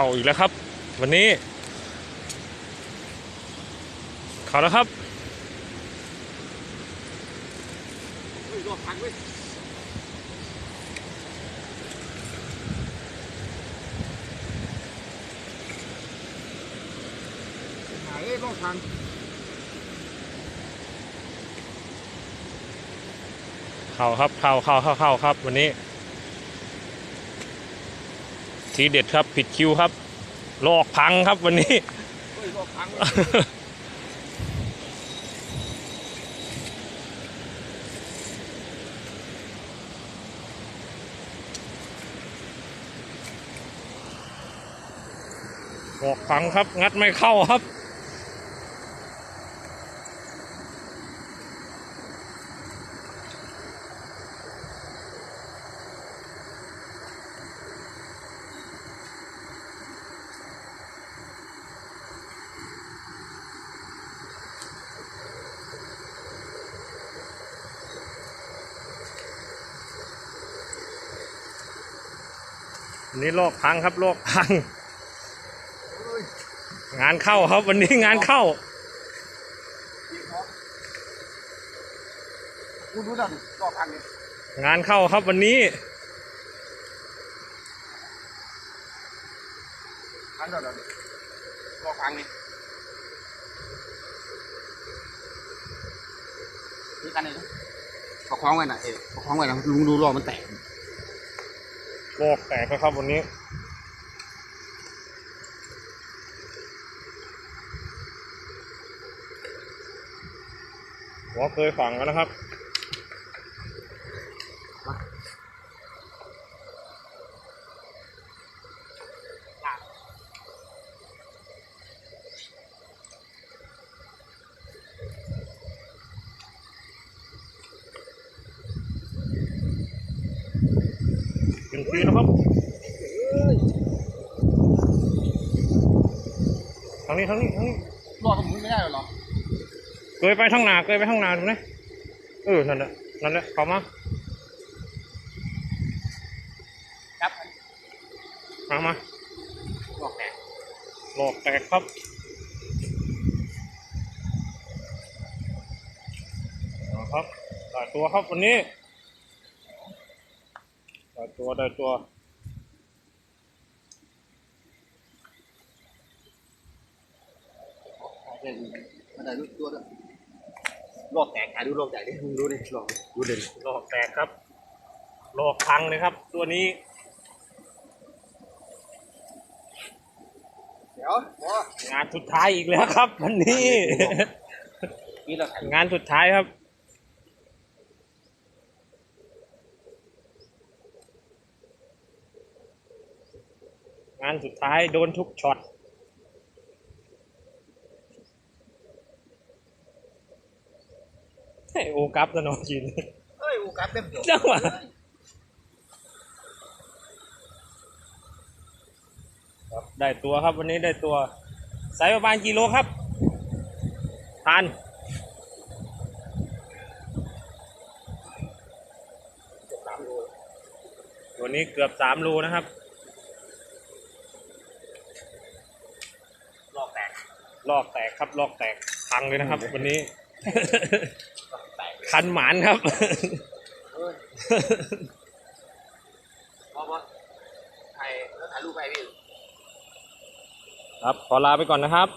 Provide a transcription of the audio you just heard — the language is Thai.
เข้าอีกแล้วครับ วันนี้ เข้าแล้วครับเฮ้ยรอบพันเว้ยหายรอบพันเข้าครับเข้าเข้าเข้าเข้าครับ วันนี้ ทีเด็ดครับ ผิดคิวครับ ลอกพังครับวันนี้ ลอกพังครับ งัดไม่เข้าครับ นนี้ลอกพังครับลอกพังเฮ้ยงานเข้าครับวันนี้งานเข้าเจ็บเนาะกูดูแล้วดิรอบพันเนี่ยงานเข้าครับวันนี้พันเดียวเดี๋ยวดิรอบพันนี่นี่กันเลยนะประคองไว้น่ะเอ๊ะประคองไว้นะลุงดูรอบมันแตก ลอกแตกนะครับวันนี้ หัวเคยฝังแล้วนะครับ เป็นคืนนะครับทางนี้ทางนี้ทางนี้รอดตรงนี้ไม่ได้เหรอเคยไปทางหนาเคยไปทางหนาถูกไหมเออนั่นแหละนั่นแหละเข้ามาครับมามารอบแตกหลอกแตกครับเอาครับได้ตัวครับวันนี้ได้ ตัวได้ตัวเด่นมาได้ดูตัวด้วยรอบแตกถ่ายดูรอบแตกดิมึงดูดิรอบดูเด่นหลอกแตกครับหลอกพังเลยครับ ตัวนี้ เดี๋ยวพองานสุดท้ายอีกแล้วครับ วันนี้นี่เราถ่ายงานสุดท้ายครับ งานสุดท้ายโดนทุกช็อตให้โอกับสนองยินเฮ้ยอูกัดเต็มเดียวจังหวะครับได้ตัวครับวันนี้ได้ตัวไซส์ประมาณกิโลครับทานสามโลตัวนี้เกือบสามโลนะครับ รอบแตก ลอกแตกครับลอกแตกพังเลยนะครับ วันนี้รอบแตกคันหมานครับเฮ้ยพอปะถ่ายแล้วถ่ายรูปไปพี่ครับ ขอลาไปก่อนนะครับ